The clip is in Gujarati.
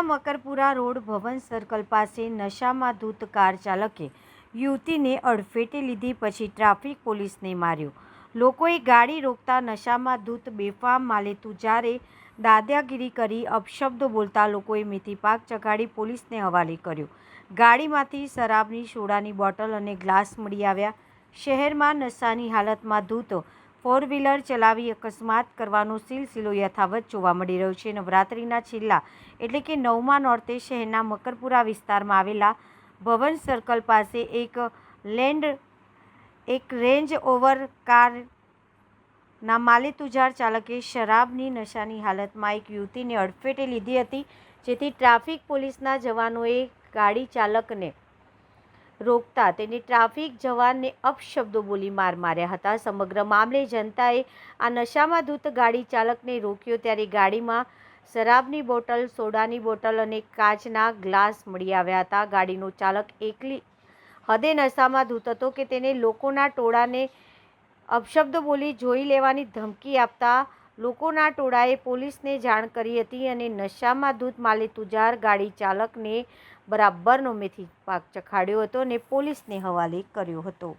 શહેરના મકરપુરા રોડ ભવન સર્કલ પાસે નશામાં ધૂત કાર ચાલકે યુવતીને અડફેટે લીધી પછી ટ્રાફિક પોલીસને માર્યો. લોકોએ ગાડી રોકતા નશામાં ધૂત બેફામ માલેતું જ્યારે દાદાગીરી કરી અપશબ્દો બોલતા લોકોએ મેથી પાક ચગાડી પોલીસને હવાલે કર્યો. ગાડીમાંથી શરાબની સોડાની બોટલ અને ગ્લાસ મળી આવ્યા. શહેરમાં નશાની હાલતમાં ધૂત ફોર વ્હીલર ચલાવી અકસ્માત કરવાનો સિલસિલો યથાવત જોવા મળી રહ્યો છે. નવરાત્રિના છેલ્લા એટલે કે નવમા નોર્તે શહેરના મકરપુરા વિસ્તારમાં આવેલા ભવન સર્કલ પાસે એક લેન્ડ, એક રેન્જ ઓવર કારના માલેતુજાર ચાલકે શરાબની નશાની હાલતમાં એક યુવતીને અડફેટે લીધી હતી. જેથી ટ્રાફિક પોલીસના જવાનોએ ગાડી ચાલકને રોકતા તેને ટ્રાફિક જવાનને અપશબ્દો બોલી માર માર્યા હતા. સમગ્ર મામલે જનતાએ આ નશામાં ધૂત ગાડી ચાલકને રોક્યો ત્યારે ગાડીમાં શરાબની બોટલ, સોડાની બોટલ અને કાચના ગ્લાસ મળી આવ્યા હતા. ગાડીનો ચાલક એકલી હદે નશામાં ધૂત હતો કે તેને લોકોના ટોળાને અપશબ્દો બોલી જોઈ લેવાની ધમકી આપતા લોકોના ટોળાએ પોલીસને જાણ કરી હતી અને નશામાં દૂધ માલે તુજાર ગાડી ચાલકને બરાબરનો મેથી પાક ચખાડ્યો હતો અને પોલીસને હવાલે કર્યો હતો.